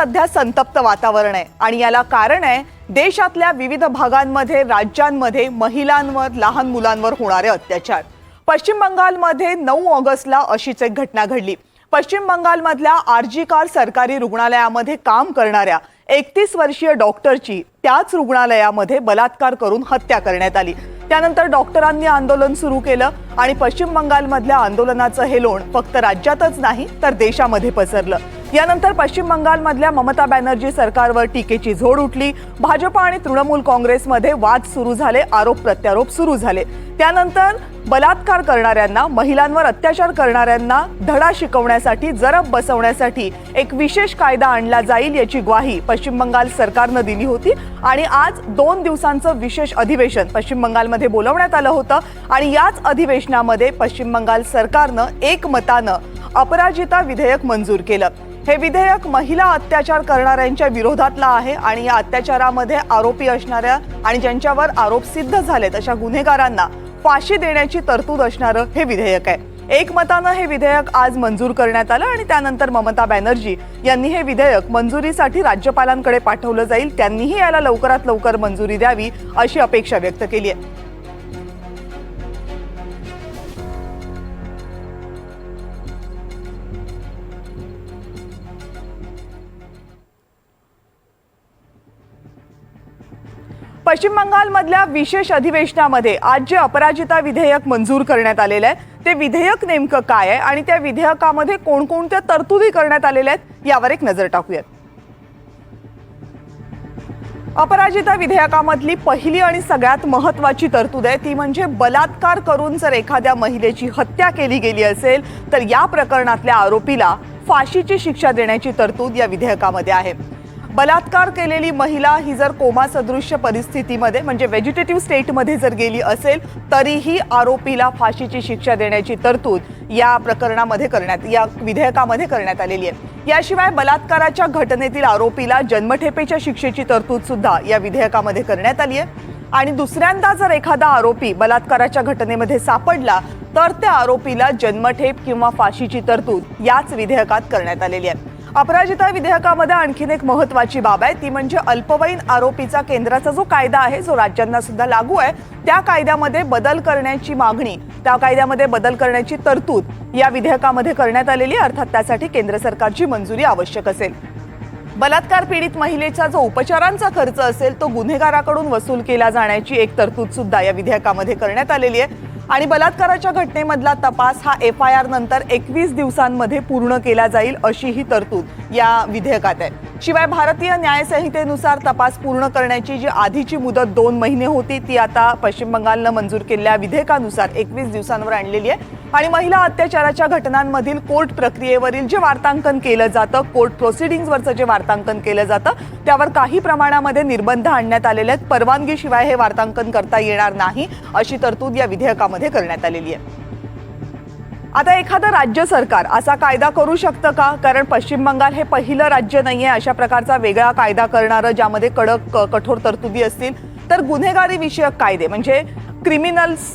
सध्या संतप्त वातावरण आहे. आणि याला कारण आहे देशातल्या विविध भागांमध्ये राज्यांमध्ये महिलांवर लहान मुलांवर होणारे अत्याचार. पश्चिम बंगालमध्ये नऊ ऑगस्टला अशीच एक घटना घडली. पश्चिम बंगालमधल्या आरजी कार सरकारी रुग्णालयामध्ये काम करणाऱ्या एकतीस वर्षीय डॉक्टरची त्याच रुग्णालयामध्ये बलात्कार करून हत्या करण्यात आली. त्यानंतर डॉक्टरांनी आंदोलन सुरू केलं आणि पश्चिम बंगालमधल्या आंदोलनाचं हे लोण फक्त राज्यातच नाही तर देशामध्ये पसरलं. यानंतर पश्चिम बंगालमधल्या ममता बॅनर्जी सरकारवर टीकेची झोड उठली. भाजप आणि तृणमूल काँग्रेसमध्ये वाद सुरू झाले आरोप प्रत्यारोप सुरू झाले. त्यानंतर बलात्कार करणाऱ्यांना महिलांवर अत्याचार करणाऱ्यांना धडा शिकवण्यासाठी जरब बसवण्यासाठी एक विशेष कायदा आणला जाईल याची ग्वाही पश्चिम बंगाल सरकारनं दिली होती आणि आज दोन दिवसांचं विशेष अधिवेशन पश्चिम बंगालमध्ये बोलवण्यात आलं होतं आणि याच अधिवेशनामध्ये पश्चिम बंगाल सरकारनं एकमतानं अपराजिता विधेयक मंजूर केलं. हे विधेयक महिला अत्याचार करणाऱ्यांच्या विरोधातलं आहे आणि या अत्याचारामध्ये आरोपी असणाऱ्या आणि ज्यांच्यावर आरोप सिद्ध झालेत अशा गुन्हेगारांना फाशी देण्याची तरतूद असणारं हे विधेयक आहे. एकमतानं हे विधेयक आज मंजूर करण्यात आलं आणि त्यानंतर ममता बॅनर्जी यांनी हे विधेयक मंजुरीसाठी राज्यपालांकडे पाठवलं जाईल. त्यांनीही याला लवकरात लवकर मंजुरी द्यावी अशी अपेक्षा व्यक्त केली आहे. पश्चिम बंगालमधल्या विशेष अधिवेशनामध्ये आज जे अपराजिता विधेयक मंजूर करण्यात आलेलं आहे. ते विधेयक नेमकं काय आहे आणि त्या विधेयकामध्ये कोणकोणत्या तरतुदी करण्यात आलेल्या आहेत यावर एक नजर टाकूयात. अपराजिता विधेयकामधली पहिली आणि सगळ्यात महत्वाची तरतूद आहे ती म्हणजे बलात्कार करून जर एखाद्या महिलेची हत्या केली गेली असेल तर या प्रकरणातल्या आरोपीला फाशीची शिक्षा देण्याची तरतूद या विधेयकामध्ये आहे. बलात्कार केलेली महिला ही जर कोमा सदृश्य परिस्थितीमध्ये म्हणजे व्हेजिटेटिव्ह स्टेटमध्ये जर गेली असेल तरीही आरोपीला फाशीची शिक्षा देण्याची तरतूद या प्रकरणामध्ये करण्यात या विधेयकामध्ये करण्यात आलेली आहे. याशिवाय बलात्काराच्या घटनेतील आरोपीला जन्मठेपेच्या शिक्षेची तरतूद सुद्धा या विधेयकामध्ये करण्यात आली आहे. आणि दुसऱ्यांदा जर एखादा आरोपी बलात्काराच्या घटनेमध्ये सापडला तर त्या आरोपीला जन्मठेप किंवा फाशीची तरतूद याच विधेयकात करण्यात आलेली आहे. अपराजिता विधेयकामध्ये आणखीन एक महत्वाची बाब आहे. ती म्हणजे अल्पवयीन आरोपीचा केंद्राचा जो कायदा आहे जो राज्यांना सुद्धा लागू आहे त्या कायद्यामध्ये बदल करण्याची मागणी त्या कायद्यामध्ये बदल करण्याची तरतूद या विधेयकामध्ये करण्यात आलेली आहे. अर्थात त्यासाठी केंद्र सरकारची मंजुरी आवश्यक असेल. बलात्कार पीडित महिलेचा जो उपचारांचा खर्च असेल तो गुन्हेगाराकडून वसूल केला जाण्याची एक तरतूद सुद्धा या विधेयकामध्ये करण्यात आलेली आहे. आणि बलात्काराच्या घटनेमधला तपास हा एफ आय आर नंतर एकवीस दिवसांमध्ये पूर्ण केला जाईल अशीही तरतूद या विधेयकात आहे. शिवाय भारतीय न्यायसंहितेनुसार तपास पूर्ण करण्याची जी आधीची मुदत दोन महिने होती ती आता पश्चिम बंगालनं मंजूर केलेल्या विधेयकानुसार एकवीस दिवसांवर आणलेली आहे. आणि महिला अत्याचाराच्या घटनांमधील कोर्ट प्रक्रियेवरील जे वार्तांकन केलं जातं कोर्ट प्रोसिडिंग्सवरचं जे वार्तांकन केलं जातं त्यावर काही प्रमाणामध्ये निर्बंध आणण्यात आलेले आहेत. परवानगीशिवाय हे वार्तांकन करता येणार नाही अशी तरतूद या विधेयकामध्ये करण्यात आलेली आहे. आता एखादं राज्य सरकार असा कायदा करू शकतं का? कारण पश्चिम बंगाल हे पहिलं राज्य नाही आहे अशा प्रकारचा वेगळा कायदा करणारं ज्यामध्ये कडक कठोर तरतुदी असतील. तर गुन्हेगारी विषयक कायदे म्हणजे क्रिमिनल्स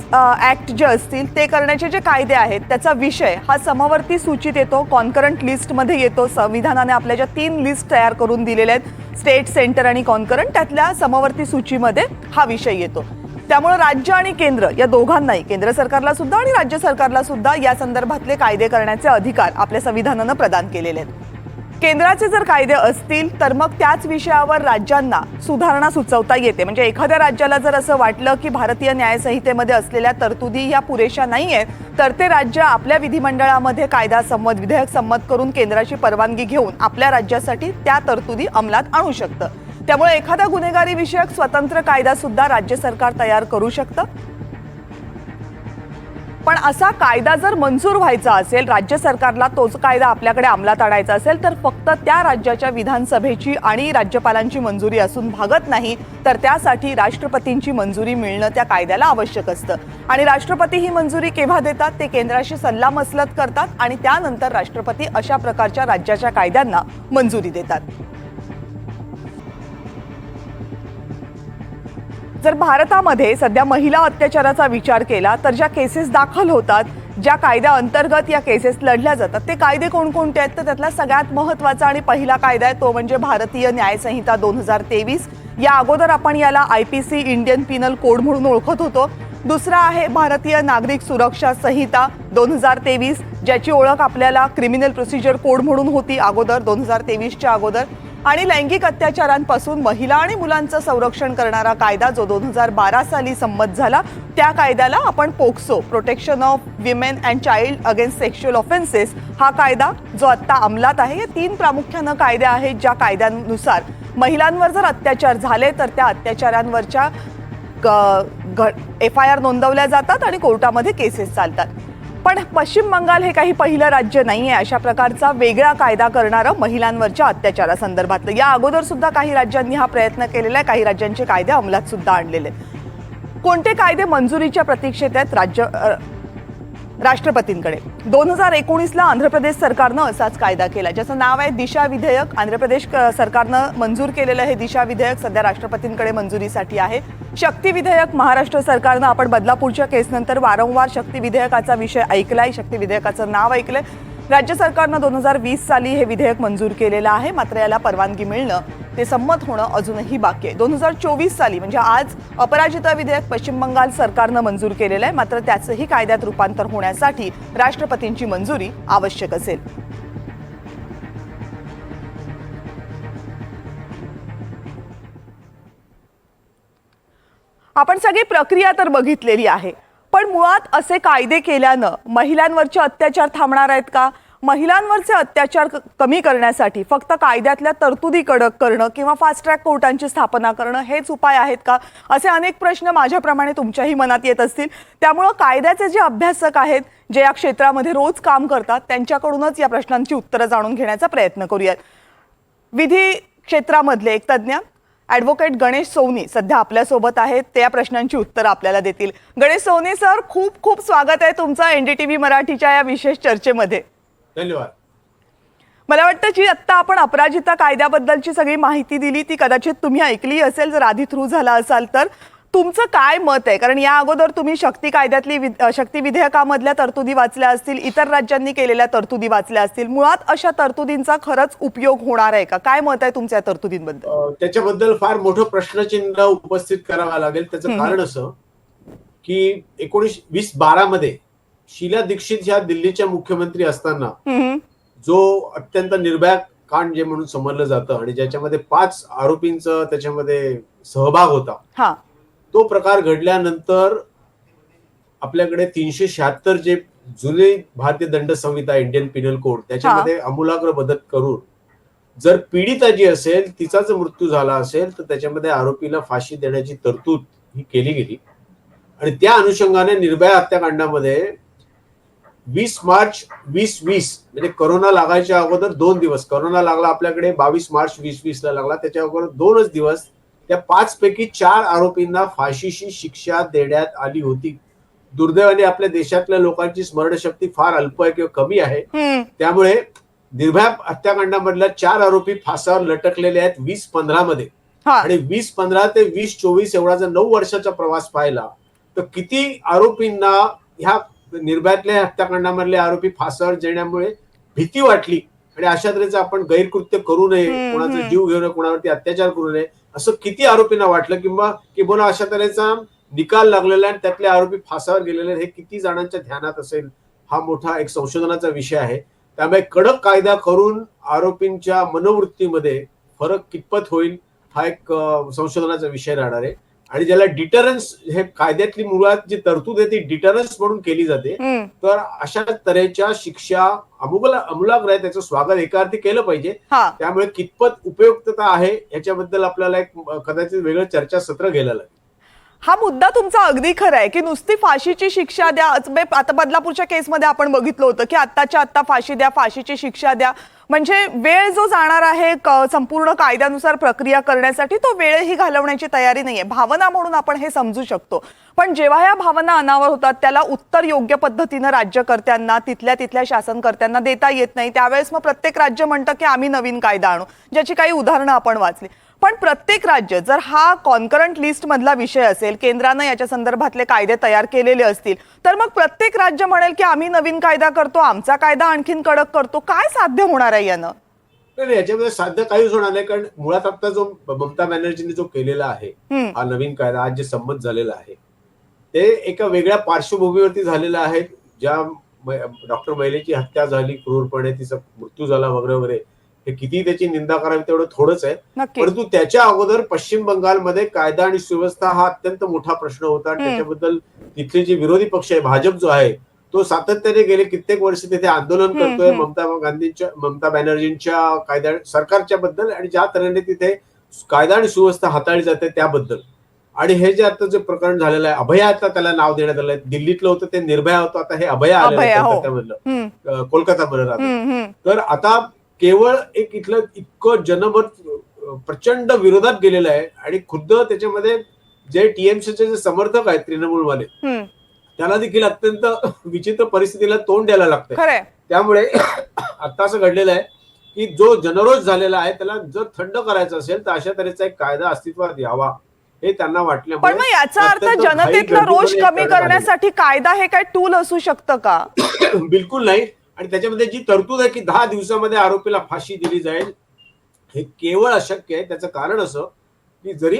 ऍक्ट जे असतील ते करण्याचे जे कायदे आहेत त्याचा विषय हा समवर्ती सूचित येतो कॉन्करंट लिस्टमध्ये येतो. संविधानाने आपल्या ज्या तीन लिस्ट तयार करून दिलेल्या आहेत स्टेट सेंटर आणि कॉन्करंट त्यातल्या समवर्ती सूचीमध्ये हा विषय येतो. त्यामुळे राज्य आणि केंद्र या दोघांनाही केंद्र सरकारला सुद्धा आणि राज्य सरकारला सुद्धा या संदर्भातले कायदे करण्याचे अधिकार आपल्या संविधानानं प्रदान केलेले आहेत. केंद्राचे जर कायदे असतील तर मग त्याच विषयावर राज्यांना सुधारणा सुचवता येते. म्हणजे एखाद्या राज्याला जर असं वाटलं की भारतीय न्यायसंहितेमध्ये असलेल्या तरतुदी ह्या पुरेशा नाही आहेत तर ते राज्य आपल्या विधिमंडळामध्ये कायदा संमत विधेयक संमत करून केंद्राची परवानगी घेऊन आपल्या राज्यासाठी त्या तरतुदी अंमलात आणू शकतं. त्यामुळे एखादा गुन्हेगारी विषयक स्वतंत्र कायदा सुद्धा राज्य सरकार तयार करू शकतं? पण असा कायदा जर मंजूर व्हायचा असेल राज्य सरकारला तोच कायदा आपल्याकडे अंमलात आणायचा असेल तर फक्त त्या राज्याच्या विधानसभेची आणि राज्यपालांची मंजुरी असून भागत नाही तर त्यासाठी राष्ट्रपतींची मंजुरी मिळणं त्या कायद्याला आवश्यक असतं. आणि राष्ट्रपती ही मंजुरी केव्हा देतात? ते केंद्राशी सल्लामसलत करतात आणि त्यानंतर राष्ट्रपती अशा प्रकारच्या राज्याच्या कायद्यांना मंजुरी देतात. जर भारतामध्ये सध्या महिला अत्याचाराचा विचार केला तर ज्या केसेस दाखल होतात ज्या कायद्या अंतर्गत या केसेस लढल्या जातात ते कायदे कोणकोणते आहेत? तर त्यातला सगळ्यात महत्त्वाचा आणि पहिला कायदा आहे तो म्हणजे भारतीय न्यायसंहिता दोन हजार तेवीस. या अगोदर आपण याला I P C Indian penal code म्हणून ओळखत होतो. दुसरा आहे भारतीय नागरिक सुरक्षा संहिता दोन हजार तेवीस ज्याची ओळख आपल्याला क्रिमिनल प्रोसिजर कोड म्हणून होती अगोदर दोन हजार तेवीसच्या अगोदर. आणि लैंगिक अत्याचारांपासून महिला आणि मुलांचं संरक्षण करणारा कायदा जो दोन हजार बारा साली संमत झाला त्या कायद्याला आपण POCSO protection of women and child against sexual offences हा कायदा जो आत्ता अंमलात आहे हे तीन प्रामुख्यानं कायदे आहेत ज्या कायद्यानुसार महिलांवर जर अत्याचार झाले तर त्या अत्याचारांवरच्या एफ आय आर नोंदवल्या जातात आणि कोर्टामध्ये केसेस चालतात. पण पश्चिम बंगाल हे काही पहिलं राज्य नाही आहे अशा प्रकारचा वेगळा कायदा करणारं महिलांवरच्या अत्याचारासंदर्भातलं या अगोदर सुद्धा काही राज्यांनी हा प्रयत्न केलेला आहे. काही राज्यांचे कायदे अंमलात सुद्धा आणलेले आहेत. कोणते कायदे मंजुरीच्या प्रतीक्षेत आहेत? राज्य राष्ट्रपतींकडे. दोन हजार एकोणीसला आंध्र प्रदेश सरकारनं असाच कायदा केला. ज्याचं नाव आहे दिशा विधेयक आंध्र प्रदेश क- सरकारनं मंजूर केलेलं हे दिशा विधेयक सध्या राष्ट्रपतींकडे मंजुरीसाठी आहे. शक्ती विधेयक महाराष्ट्र सरकारनं आपण बदलापूरच्या केसनंतर वारंवार शक्ती विधेयकाचा विषय ऐकलाय. शक्ती विधेयकाचं नाव ऐकलंय. राज्य सरकारनं दोन हजार वीस साली हे विधेयक मंजूर केलेलं आहे. मात्र याला परवानगी मिळणं ते संमत होणं अजूनही बाकी आहे. दोन हजार चोवीस साली म्हणजे आज अपराजिता विधेयक पश्चिम बंगाल सरकारनं मंजूर केलेलं आहे. मात्र त्याचंही कायद्यात रूपांतर होण्यासाठी राष्ट्रपतींची मंजुरी आवश्यक असेल. आपण सगळी प्रक्रिया तर बघितलेली आहे. पण मुळात असे कायदे केल्यानं महिलांवरचे अत्याचार थांबणार आहेत का? महिलांवरचे अत्याचार क- कमी करण्यासाठी फक्त कायद्यातल्या तरतुदी कडक करणं किंवा फास्ट ट्रॅक कोर्टांची स्थापना करणं हेच उपाय आहेत का? असे अनेक प्रश्न माझ्याप्रमाणे तुमच्याही मनात येत असतील. त्यामुळं कायद्याचे जे अभ्यासक आहेत जे या क्षेत्रामध्ये रोज काम करतात त्यांच्याकडूनच या प्रश्नांची उत्तरं जाणून घेण्याचा प्रयत्न करूयात. विधी क्षेत्रामधले एक तज्ज्ञ ॲडव्होकेट गणेश सोवनी सध्या आपल्यासोबत आहेत. ते या प्रश्नांची उत्तरं आपल्याला देतील. गणेश सोवनी सर खूप खूप स्वागत आहे तुमचं एनडीटीव्ही मराठीच्या या विशेष चर्चेमध्ये. धन्यवाद. मला वाटतं जी आत्ता आपण अपराजिता कायद्याबद्दलची सगळी माहिती दिली ती कदाचित तुम्ही ऐकली असेल जर आधी थ्रू झाला असाल तर. तुमचं काय मत आहे? कारण या अगोदर तुम्ही शक्ती कायद्यातली शक्ती विधेयकामधल्या तरतुदी वाचल्या असतील इतर राज्यांनी केलेल्या तरतुदी वाचल्या असतील. मुळात अशा तरतुदींचा खरंच उपयोग होणार आहे का? काय मत आहे तुमच्या तरतुदींबद्दल? त्याच्याबद्दल फार मोठं प्रश्नचिन्ह उपस्थित करावं लागेल. त्याचं. कारण असं की एकोणीस वीस बारा मध्ये शीला दीक्षित ह्या दिल्लीच्या मुख्यमंत्री असताना जो अत्यंत निर्भया कांड जे म्हणून समजलं जातं आणि ज्याच्यामध्ये पाच आरोपींचा त्याच्यामध्ये सहभाग होता हा. तो प्रकार घडल्यानंतर आपल्याकडे तीनशे शहात्तर जे जुने भारतीय दंड संहिता इंडियन पिनल कोड त्याच्यामध्ये आमूलाग्र बदल करून जर पीडिता जी असेल तिचा जर मृत्यू झाला असेल तर त्याच्यामध्ये आरोपीला फाशी देण्याची तरतूद ही केली गेली. आणि त्या अनुषंगाने निर्भया हत्याकांडामध्ये वीस मार्च वीस वीस म्हणजे करोना लागायच्या अगोदर दोन दिवस. करोना लागला आपल्याकडे बावीस मार्च वीस वीस ला लागला त्याच्या अगोदर दोनच दिवस त्या पाच पैकी चार आरोपींना फाशीची शिक्षा देण्यात आली होती. दुर्दैवाने आपल्या देशातल्या लोकांची स्मरणशक्ती फार अल्प आहे किंवा कमी आहे. त्यामुळे निर्भया हत्याकांडामधल्या चार आरोपी फासावर लटकलेले आहेत वीस पंधरा मध्ये. आणि वीस पंधरा ते वीस चोवीस एवढा जर नऊ वर्षाचा प्रवास पाहिला तर किती आरोपींना ह्या निर्भयातल्या हत्याकांडामधले आरोपी फासावर देण्यामुळे भीती वाटली? आणि अशा तऱ्हेचं आपण गैरकृत्य करू नये. कोणाचा. जीव घेऊ नये कोणावरती अत्याचार करू नये. असं किती आरोपींना वाटलं किंवा किंवा अशा तऱ्हेचा निकाल लागलेला आहे आणि त्यातले आरोपी फासावर गेलेले हे किती जणांच्या ध्यानात असेल? हा मोठा एक संशोधनाचा विषय आहे. त्यामुळे कडक कायदा करून आरोपींच्या मनोवृत्तीमध्ये फरक कितपत होईल हा एक संशोधनाचा विषय राहणार आहे. आणि ज्याला डिटरन्स हे कायद्यातली मुळात जी तरतूद आहे ती डिटरन्स म्हणून केली जाते तर अशा तऱ्हेच्या शिक्षा अमुला अमूलाग्र आहे त्याचं स्वागत एका अर्थी केलं पाहिजे. त्यामुळे कितपत उपयुक्तता आहे याच्याबद्दल आपल्याला एक कदाचित वेगळं चर्चासत्र घ्यायला लागेल. हा मुद्दा तुमचा अगदी खरा आहे की नुसती फाशीची शिक्षा द्या. बे- आता बदलापूरच्या केसमध्ये आपण बघितलं होतं की आत्ताच्या आत्ता फाशी द्या फाशीची शिक्षा द्या. म्हणजे वेळ जो जाणार आहे क- संपूर्ण कायद्यानुसार प्रक्रिया करण्यासाठी तो वेळही घालवण्याची तयारी नाहीये. भावना म्हणून आपण हे समजू शकतो. पण जेव्हा या भावना अनावर होतात त्याला उत्तर योग्य पद्धतीनं राज्यकर्त्यांना तिथल्या तिथल्या शासनकर्त्यांना देता येत नाही. त्यावेळेस मग प्रत्येक राज्य म्हणतं की आम्ही नवीन कायदा आणू. ज्याची काही उदाहरणं आपण वाचली. पण प्रत्येक राज्य जर हा कॉन्करंट लिस्ट मधला विषय असेल केंद्रानं याच्या संदर्भातले कायदे तयार केलेले असतील तर मग प्रत्येक राज्य म्हणेल की आम्ही नवीन कायदा करतो आमचा कायदा आणखीन कडक करतो काय साध्य होणार आहे यानं नाही याच्यामध्ये साध्य काहीच होणार नाही कारण मुळात आता जो ममता बॅनर्जींनी जो केलेला आहे. हा नवीन कायदा आज जे संमत झालेला आहे ते एका वेगळ्या पार्श्वभूमीवरती झालेलं आहे ज्या डॉक्टर महिलेची हत्या झाली क्रूरपणे तिचा मृत्यू झाला वगैरे वगैरे हे किती त्याची निंदा करावी तेवढं थोडंच आहे. परंतु त्याच्या अगोदर पश्चिम बंगालमध्ये कायदा आणि सुव्यवस्था हा अत्यंत मोठा प्रश्न होता. आणि. त्याच्याबद्दल तिथले जे विरोधी पक्ष आहे भाजप जो आहे तो सातत्याने गेले कित्येक वर्ष तिथे आंदोलन करतोय. ममता गांधींच्या ममता बॅनर्जींच्या कायदा सरकारच्या बद्दल आणि ज्या तऱ्हेने तिथे कायदा आणि सुव्यवस्था हाताळली जाते त्याबद्दल. आणि हे जे आता जे प्रकरण झालेलं आहे अभया आता त्याला नाव देण्यात आलंय. दिल्लीतलं होतं ते निर्भया होतं. आता हे अभया अं, कोलकातामध्ये राहतं. तर आता केवळ एक इथलं इतकं जनमत प्रचंड विरोधात गेलेलं आहे आणि खुद्द त्याच्यामध्ये जे टीएमसीचे जे समर्थक आहेत तृणमूलवाले. त्यांना देखील अत्यंत विचित्र परिस्थितीला तोंड द्यायला खरंय त्यामुळे आता असं घडलेलं आहे की जो जनरोष झालेला आहे त्याला जर थंड करायचं असेल तर अशा तऱ्हेचा एक कायदा अस्तित्वात यावा हे त्यांना पण वाटल्यामुळे मग याचा अर्थ जनतेतला रोष कमी. करण्यासाठी कायदा हे काय टूल असू शकतं का बिलकुल नाही आणि त्याच्यामध्ये जी तरतूद आहे की दहा दिवसामध्ये आरोपीला फाशी दिली जाईल हे केवळ अशक्य आहे. त्याचं कारण असं की जरी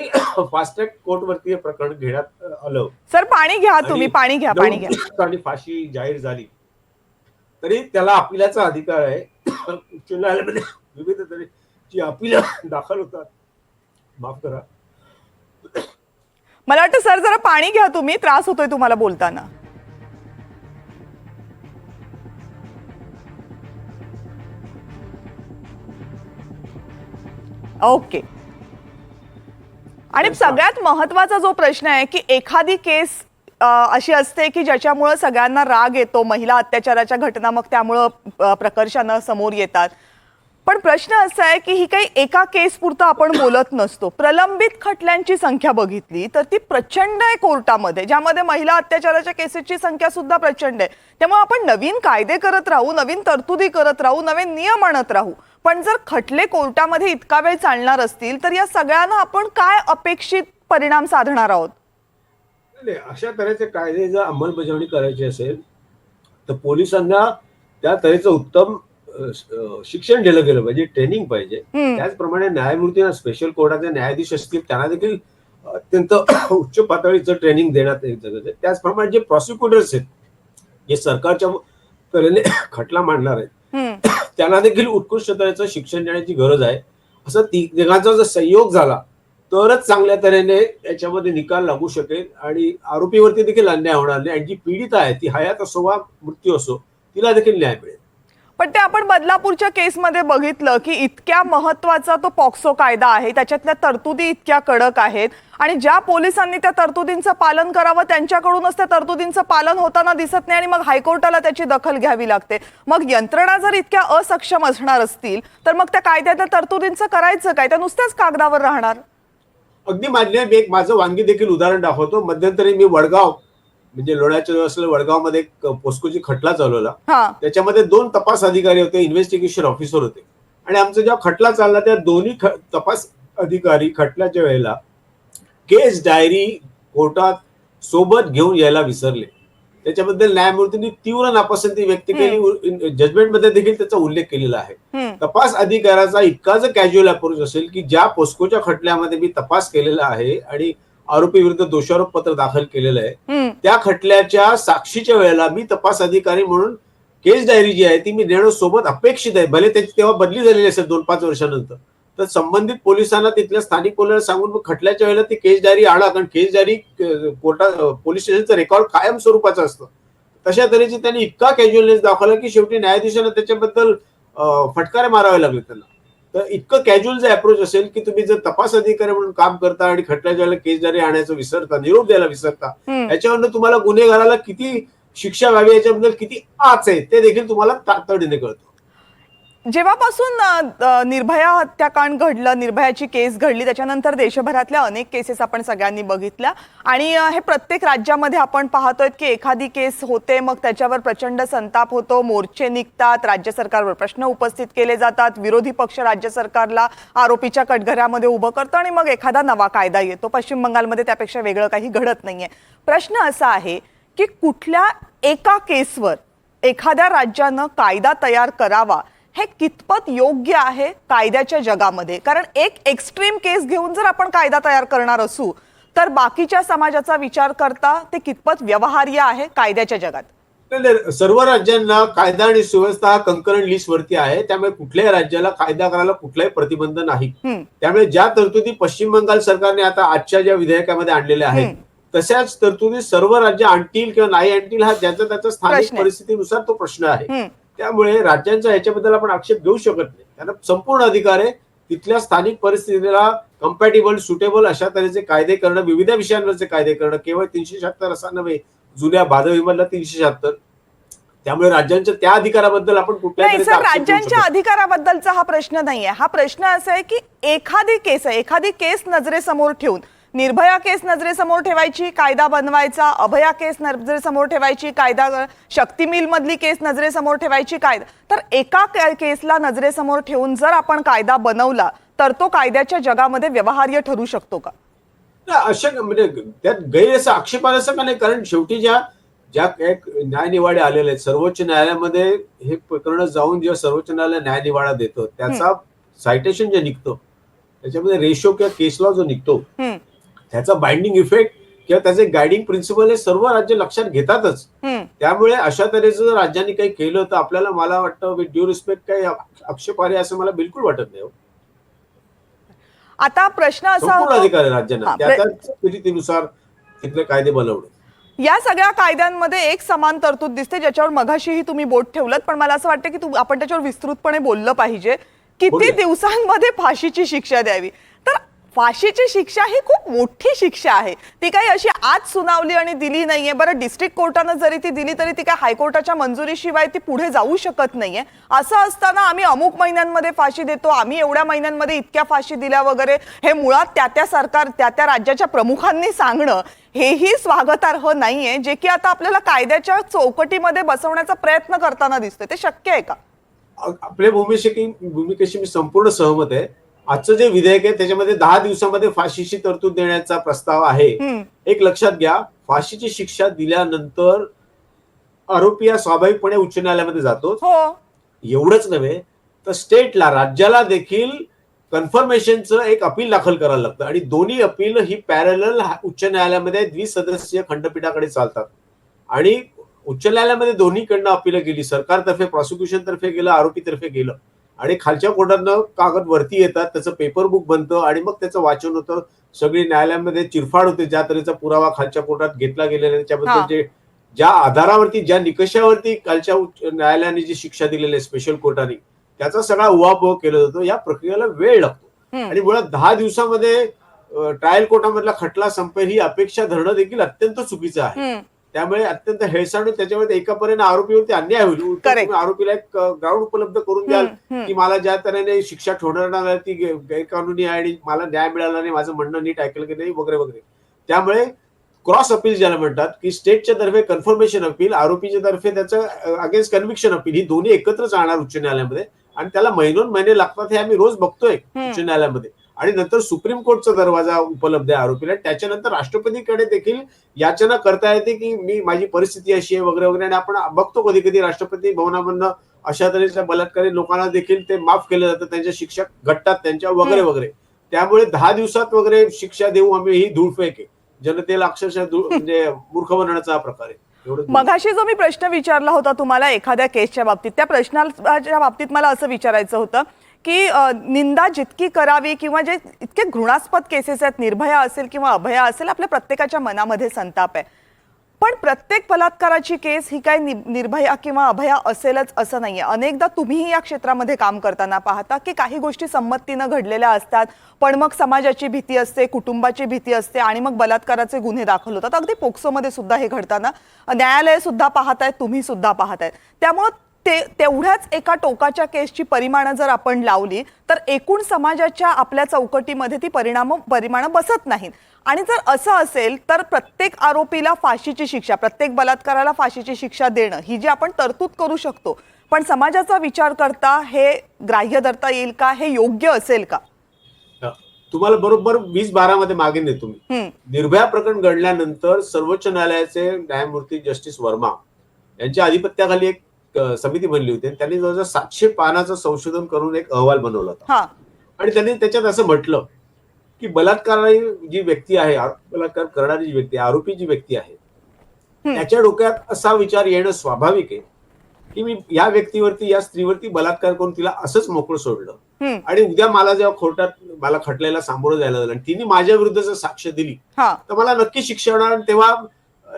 फास्ट ट्रॅक कोर्टवरती हे प्रकरण घेण्यात आलं. सर पाणी घ्या तुम्ही पाणी घ्या पाणी घ्या. आणि फाशी जाहीर झाली. तरी त्याला अपिलाचा अधिकार आहे. उच्च न्यायालयामध्ये विविध तऱ्हेची अपील दाखल होतात. माफ करा. मला वाटतं सर जरा पाणी घ्या तुम्ही. त्रास होतोय तुम्हाला बोलताना. ओके. आणि सगळ्यात महत्त्वाचा जो प्रश्न आहे की एखादी केस अशी असते की ज्याच्यामुळं सगळ्यांना राग येतो महिला अत्याचाराच्या घटना मग त्यामुळं प्रकर्षानं समोर येतात. पण प्रश्न असा आहे की ही काही एका केस पुरतं आपण बोलत नसतो. प्रलंबित खटल्यांची संख्या बघितली तर ती प्रचंड आहे कोर्टामध्ये ज्यामध्ये महिला अत्याचाराच्या केसेसची संख्या सुद्धा प्रचंड आहे. त्यामुळे आपण नवीन कायदे करत राहू नवीन तरतुदी करत राहू नवीन नियम आणत राहू. पण जर खटले कोर्टामध्ये इतका वेळ चालणार असतील तर या सगळ्यांना आपण काय अपेक्षित परिणाम साधणार आहोत? अशा तऱ्हेचे कायदे जर अंमलबजावणी करायची असेल तर पोलिसांना त्या तऱ्हेचं उत्तम शिक्षण दिलं गेलं पाहिजे ट्रेनिंग पाहिजे. त्याचप्रमाणे न्यायमूर्तींना स्पेशल कोर्टाचे न्यायाधीश असतील त्यांना देखील अत्यंत उच्च पातळीचं ट्रेनिंग देण्यात येतं त्याचप्रमाणे जे प्रॉसिक्युटर्स आहेत जे सरकारच्या तऱ्हेने खटला मांडणार आहेत. त्यांना देखील उत्कृष्ट तऱ्हेचं शिक्षण देण्याची गरज आहे. असं तिघांचा जर संयोग झाला तरच चांगल्या तऱ्हेने याच्यामध्ये निकाल लागू शकेल आणि आरोपीवरती देखील अन्याय होणार नाही. आणि जी पीडित आहे ती हयात असो वा मृत्यू असो तिला देखील न्याय मिळेल. पण ते आपण बदलापूरच्या केसमध्ये बघितलं की इतक्या महत्त्वाचा तो पॉक्सो कायदा आहे त्याच्यातल्या तरतुदी इतक्या कडक आहेत आणि ज्या पोलिसांनी त्या तरतुदींचं पालन करावं त्यांच्याकडूनच त्या तरतुदींचं पालन होताना दिसत नाही आणि मग हायकोर्टाला त्याची दखल घ्यावी लागते. मग यंत्रणा जर इतक्या असक्षम असणार असतील तर मग त्या कायद्यातल्या तरतुदींचं करायचं काय? त्या नुसत्याच कागदावर राहणार? अगदी मान्य मी एक माझं वांगी देखील उदाहरण दाखवतो. मध्यंतरी मी वडगाव म्हणजे लोण्याच्या असलेल्या वडगावमध्ये एक पोस्कोची खटला चालवला हा. त्याच्यामध्ये दोन तपास अधिकारी होते इन्व्हेस्टिगेशन ऑफिसर होते. आणि आमचा जेव्हा खटला चालला त्या दोन्ही ख- तपास अधिकारी खटल्याच्या वेळेला केस डायरी कोर्टात सोबत घेऊन यायला विसरले. त्याच्याबद्दल न्यायमूर्तींनी तीव्र नापसंती व्यक्त केली. जजमेंटमध्ये देखील त्याचा उल्लेख केलेला आहे. हम्म. तपास अधिकाराचा इतका जर कॅज्युअल अप्रोच असेल की ज्या पोस्कोच्या खटल्यामध्ये मी तपास केलेला आहे आणि आरोपी विरुद्ध दोषारोप पत्र दाखल केलेलं आहे. त्या खटल्याच्या साक्षीच्या वेळेला मी तपास अधिकारी म्हणून केस डायरी जी आहे ती मी देणं सोबत अपेक्षित आहे. भले त्याची तेव्हा बदली झालेली असेल दोन पाच वर्षानंतर. तर संबंधित पोलिसांना तिथल्या स्थानिक पोलिसांना सांगून मग खटल्याच्या वेळेला ती केस डायरी आणा. कारण केस डायरी कोर्टात पोलीस स्टेशनचं रेकॉर्ड कायम स्वरूपाचं असतं. तशा तऱ्हेची त्यांनी इतका कॅज्युअलनेस दाखवला की शेवटी न्यायाधीशांना त्याच्याबद्दल फटकारे मारावे लागले त्यांना. तर इतकं कॅज्युअल जे अप्रोच असेल की तुम्ही जर तपास अधिकारी म्हणून काम करता आणि खटल्याच्या केस डायरी आणायचं विसरता निरोप द्यायला विसरता. याच्यावरनं तुम्हाला गुन्हेगाराला किती शिक्षा व्हावी याच्याबद्दल किती आच आहे ते देखील तुम्हाला तातडीने कळतं जेव्हापासून निर्भया हत्याकांड घडलं निर्भयाची केस घडली त्याच्यानंतर देशभरातल्या अनेक केसेस आपण सगळ्यांनी बघितल्या. आणि हे प्रत्येक राज्यामध्ये आपण पाहतोय की एखादी केस होते मग त्याच्यावर प्रचंड संताप होतो मोर्चे निघतात राज्य सरकारवर प्रश्न उपस्थित केले जातात विरोधी पक्ष राज्य सरकारला आरोपीच्या कटघऱ्यामध्ये उभं करतं आणि मग एखादा नवा कायदा येतो. पश्चिम बंगालमध्ये त्यापेक्षा वेगळं काही घडत नाहीये. प्रश्न असा आहे की कुठल्या एका केसवर एखाद्या राज्यानं कायदा तयार करावा हे कितपत योग्य आहे कायद्याच्या जगामध्ये कारण एक एक्स्ट्रीम केस घेऊन जर आपण कायदा तयार करणार असू तर बाकीच्या समाजाचा विचार करता ते कितपत व्यवहार्य आहे कायद्याच्या जगात सर्व राज्यांना कायदा आणि सुव्यवस्था हा कंकरंट लिस्ट वरती आहे त्यामुळे कुठल्याही राज्याला कायदा करायला कुठलाही प्रतिबंध नाही त्यामुळे ज्या तरतुदी पश्चिम बंगाल सरकारने आता आजच्या ज्या विधेयकामध्ये आणलेल्या आहेत. तशाच तरतुदी सर्व राज्य आणतील किंवा नाही आणतील हा ज्याचा त्याचा स्थानिक. परिस्थितीनुसार तो प्रश्न आहे. त्यामुळे राज्यांचा ह्याच्याबद्दल आपण आक्षेप घेऊ शकत नाही. त्यांना संपूर्ण अधिकार आहे तिथल्या स्थानिक परिस्थितीला कम्पॅटेबल सुटेबल अशा तऱ्हेचे कायदे करणं विविध विषयांवरचे कायदे करणं केवळ तीनशे शहात्तर असा नव्हे जुन्या बाधविमधला तीनशे शहात्तर. त्यामुळे राज्यांच्या त्या अधिकाराबद्दल आपण कुठल्या राज्यांच्या अधिकाराबद्दलचा हा प्रश्न नाहीये. हा प्रश्न असा आहे की एखादी केस आहे. एखादी केस नजरेसमोर ठेवून निर्भया केस नजरेसमोर ठेवायची कायदा बनवायचा अभया केस नजरेसमोर ठेवायची कायदा शक्ती मिल मधली केस नजरेसमोर ठेवायची कायदा. तर एका केसला नजरेसमोर ठेवून जर आपण कायदा बनवला तर तो कायद्याच्या जगामध्ये व्यवहार्य ठरू शकतो का? अशा म्हणजे त्यात गैर असं आक्षेपार्ह असं का नाही? कारण शेवटी ज्या ज्या एक न्यायनिवाडे आलेले आहेत सर्वोच्च न्यायालयामध्ये हे प्रकरण जाऊन जेव्हा सर्वोच्च न्यायालय न्यायनिवाडा देतं त्याचा सायटेशन जे निघतं त्याच्यामध्ये रेशो किंवा केस लॉ जो निघतो हम्म, त्याचा बाइंडिंग इफेक्ट किंवा त्याचे गायडिंग प्रिन्सिपल हे सर्व राज्य लक्षात घेतातच. त्यामुळे अशा तऱ्हेचं जर राज्यांनी काही केलं तर आपल्याला मला वाटतं विथ ड्यू रिस्पेक्ट काही आक्षेपार्ह असं मला बिलकुल वाटत नाही हो. आता प्रश्न असा अधिकार आहे राज्यांना त्या त्या रीतीनुसार तिथले कायदे बनवणे या सगळ्या कायद्यांमध्ये एक समान तरतूद दिसते ज्याच्यावर मघाशीही तुम्ही बोट ठेवलं पण मला असं वाटतं की आपण त्याच्यावर विस्तृतपणे बोललं पाहिजे किती. दिवसांमध्ये फाशीची शिक्षा द्यावी तर फाशीची शिक्षा ही खूप मोठी शिक्षा आहे. ती काही अशी आज सुनावली आणि दिली नाहीये. बरं डिस्ट्रिक्ट कोर्टानं जरी ती दिली तरी ती काय हायकोर्टाच्या मंजुरीशिवाय ती पुढे जाऊ शकत नाहीये. असं असताना आम्ही अमुक महिन्यांमध्ये फाशी देतो आम्ही एवढ्या महिन्यांमध्ये इतक्या फाशी दिल्या वगैरे हे मुळात त्या त्या सरकार त्या त्या राज्याच्या प्रमुखांनी सांगणं हेही स्वागतार्ह नाहीये. जे की आता आपल्याला कायद्याच्या चौकटीमध्ये बसवण्याचा प्रयत्न करताना दिसतोय. ते शक्य आहे का? आपल्या भूमिकेशी भूमिकेशी मी संपूर्ण सहमत आहे. आजचं जे विधेयक आहे त्याच्यामध्ये दहा दिवसामध्ये फाशीची तरतूद देण्याचा प्रस्ताव आहे. एक लक्षात घ्या फाशीची शिक्षा दिल्यानंतर आरोपी हा स्वाभाविकपणे उच्च न्यायालयामध्ये जातो. हो. एवढंच नव्हे तर स्टेटला राज्याला देखील कन्फर्मेशनचं एक अपील दाखल करायला लागतं. आणि दोन्ही अपील ही पॅरल उच्च न्यायालयामध्ये द्विसदस्यीय खंडपीठाकडे चालतात. आणि उच्च न्यायालयामध्ये दोन्हीकडनं अपील गेली सरकारतर्फे प्रॉसिक्युशन तर्फे गेलं आरोपीतर्फे गेलं. आणि खालच्या कोर्टातनं कागद वरती येतात त्याचं पेपर बुक बनतं आणि मग त्याचं वाचन होतं सगळी न्यायालयामध्ये चिरफाड होते ज्या तऱ्हेचा पुरावा खालच्या कोर्टात घेतला गेलेला. त्याच्याबद्दल जे ज्या आधारावरती ज्या निकषावरती कालच्या उच्च न्यायालयाने जी शिक्षा दिलेली आहे स्पेशल कोर्टाने त्याचा सगळा उहापोह केला जातो या प्रक्रियेला वेळ लागतो. आणि मुळात दहा दिवसामध्ये ट्रायल कोर्टामधला खटला संपेल ही अपेक्षा धरणं देखील अत्यंत चुकीचं आहे. त्यामुळे अत्यंत हेळसांड त्याच्यामध्ये एकापर्यंत आरोपीवरती अन्याय होईल. आरोपीला एक ग्राउंड उपलब्ध करून द्याल. की मला ज्या तऱ्हेने शिक्षा आहे ती गैरकानूनी आहे आणि मला न्याय मिळाला नाही माझं म्हणणं नीट ऐकलं की नाही वगैरे वगैरे. त्यामुळे क्रॉस अपील ज्याला म्हणतात की स्टेटच्या तर्फे कन्फर्मेशन अपील आरोपीच्या तर्फे त्याचं अगेन्स्ट कन्व्हिक्शन अपील ही दोन्ही एकत्र जाणार उच्च न्यायालयामध्ये. आणि त्याला महिनोन महिने लागतात हे आम्ही रोज बघतोय. उच्च न्यायालयामध्ये. आणि नंतर सुप्रीम कोर्टचा दरवाजा उपलब्ध आहे आरोपीला. त्याच्यानंतर राष्ट्रपतीकडे देखील याचना करता येते की मी माझी परिस्थिती अशी आहे वगैरे वगैरे. आणि आपण बघतो कधी कधी राष्ट्रपती भवनामधनं अशा तऱ्हेच्या बलात्कारी लोकांना देखील ते माफ केलं जातं. त्यांच्या शिक्षा घटतात त्यांच्या वगैरे वगैरे. त्यामुळे दहा दिवसात वगैरे शिक्षा देऊ आम्ही ही धूळफेक आहे. जनतेला अक्षरशः म्हणजे मूर्ख बनवण्याचा हा प्रकार आहे. मगाशी जो मी प्रश्न विचारला होता तुम्हाला एखाद्या केसच्या बाबतीत त्या प्रश्नाच्या बाबतीत मला असं विचारायचं होतं. की निंदा जितकी करावी किंवा जे इतके घृणास्पद केसेस आहेत निर्भया असेल किंवा अभया असेल आपल्या प्रत्येकाच्या मनामध्ये संताप आहे. पण प्रत्येक बलात्काराची केस ही काय नि- निर्भया किंवा अभया असेलच असं नाहीये. अनेकदा तुम्हीही या क्षेत्रामध्ये काम करताना पाहता की काही गोष्टी संमतीनं घडलेल्या असतात पण मग समाजाची भीती असते कुटुंबाची भीती असते आणि मग बलात्काराचे गुन्हे दाखल होतात. अगदी पोक्सोमध्ये सुद्धा हे घडताना न्यायालय सुद्धा पाहतायत तुम्ही सुद्धा पाहतायत. त्यामुळं ते तेवढ्याच एका टोकाच्या केसची परिमाणं जर आपण लावली तर एकूण समाजाच्या आपल्या चौकटीमध्ये ती परिणाम परिमाणं बसत नाहीत. आणि जर असं असेल तर प्रत्येक आरोपीला फाशीची शिक्षा प्रत्येक बलात्काराला फाशीची शिक्षा देणं ही जी आपण तरतूद करू शकतो. पण समाजाचा विचार करता हे ग्राह्य धरता येईल का? हे योग्य असेल का? तुम्हाला बरोबर वीस बारा मध्ये मागे नेतो मी निर्भया प्रकरण घडल्यानंतर सर्वोच्च न्यायालयाचे न्यायमूर्ती जस्टिस वर्मा यांच्या अधिपत्याखाली एक समिती बनली होती आणि त्यांनी जवळजवळ सातशे पानाचं संशोधन करून एक अहवाल बनवला होता. हा. आणि त्यांनी त्याच्यात असं म्हटलं की बलात्कारी जी व्यक्ती आहे बलात्कार करणारी जी व्यक्ती आहे, आरोपी जी व्यक्ती आहे. त्याच्या डोक्यात असा विचार येणं स्वाभाविक आहे की मी या व्यक्तीवरती या स्त्रीवरती बलात्कार करून तिला असंच मोकळं सोडलं. आणि उद्या मला जेव्हा कोर्टात मला खटल्याला सामोरं जायला झालं आणि तिने माझ्या विरुद्ध जर साक्ष दिली तर मला नक्की शिक्षा होणार आणि तेव्हा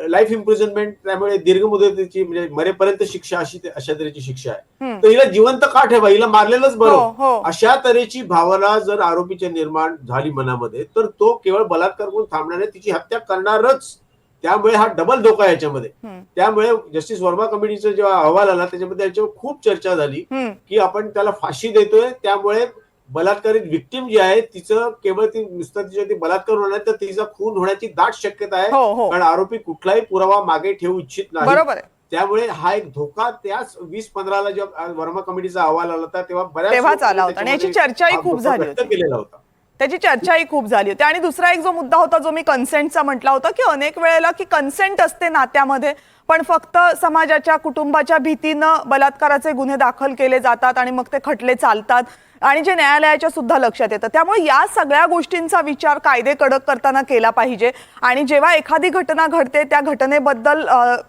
लाईफ इम्प्रिझनमेंट त्यामुळे दीर्घ मुदतीची म्हणजे मरेपर्यंत शिक्षा अशी अशा तऱ्हेची शिक्षा आहे. तर हिला जिवंत का ठेवा? हिला मारलेलंच हो बरं. हो अशा तऱ्हेची भावना जर आरोपीच्या निर्माण झाली मनामध्ये तर तो केवळ बलात्कार करून थांबणार नाही तिची हत्या करणारच. त्यामुळे हा डबल धोका आहे याच्यामध्ये. त्यामुळे जस्टिस वर्मा कमिटीचा जेव्हा अहवाल आला त्याच्यामध्ये याच्यावर खूप चर्चा झाली की आपण त्याला फाशी देतोय त्यामुळे बलात्कारित विक्टीम जी आहे तिचं केवळ ती नुसतं तिच्या ती बलात्कार होणार तर तिचा खून होण्याची दाट शक्यता आहे. हो हो. कारण आरोपी कुठलाही पुरावा मागे ठेवू इच्छित नाही. बरोबर आहे. त्यामुळे हा एक धोका त्याच वीस पंधराला जेव्हा वर्मा कमिटीचा अहवाल आला होता तेव्हा बऱ्याच आला होता. आणि याची चर्चाही खूप झाली. केलेला होता. त्याची चर्चाही खूप झाली होती. आणि दुसरा एक जो मुद्दा होता जो मी कन्सेंटचा म्हटला होता की अनेक वेळेला की कन्सेंट असते नात्यामध्ये पण फक्त समाजाच्या कुटुंबाच्या भीतीनं बलात्काराचे गुन्हे दाखल केले जातात आणि मग ते खटले चालतात आणि जे न्यायालयाच्या सुद्धा लक्षात येतं. त्यामुळे या सगळ्या गोष्टींचा विचार कायदे कडक करताना केला पाहिजे. आणि जेव्हा एखादी घटना घडते त्या घटनेबद्दल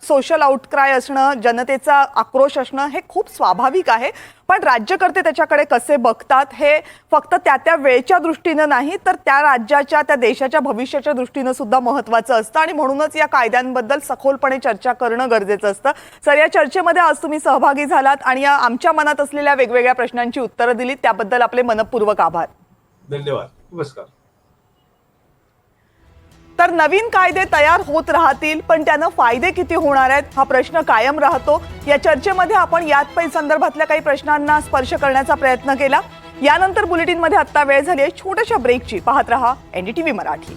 सोशल आउटक्राय असणं जनतेचा आक्रोश असणं हे खूप स्वाभाविक आहे. पण राज्यकर्ते त्याच्याकडे कसे बघतात हे फक्त त्या त्या वेळच्या दृष्टीनं नाही तर त्या राज्याच्या त्या देशाच्या भविष्याच्या दृष्टीनं सुद्धा महत्वाचं असतं. आणि म्हणूनच या कायद्यांबद्दल सखोलपणे चर्चा करणं गरजेचं असतं. सर या चर्चेमध्ये आज तुम्ही सहभागी झालात आणि या आमच्या मनात असलेल्या वेगवेगळ्या प्रश्नांची उत्तरं दिलीत. त्याबद्दल आपले मनपूर्वक आभार. धन्यवाद. नमस्कार. तर नवीन कायदे तयार होत राहतील पण त्यानं फायदे किती होणार आहेत हा प्रश्न कायम राहतो. या चर्चेमध्ये आपण यात पै संदर्भातल्या काही प्रश्नांना स्पर्श करण्याचा प्रयत्न केला. यानंतर बुलेटिनमध्ये आत्ता वेळ झाली आहे. छोट्याशा ब्रेकची. पाहत रहा एनडीटीव्ही मराठी.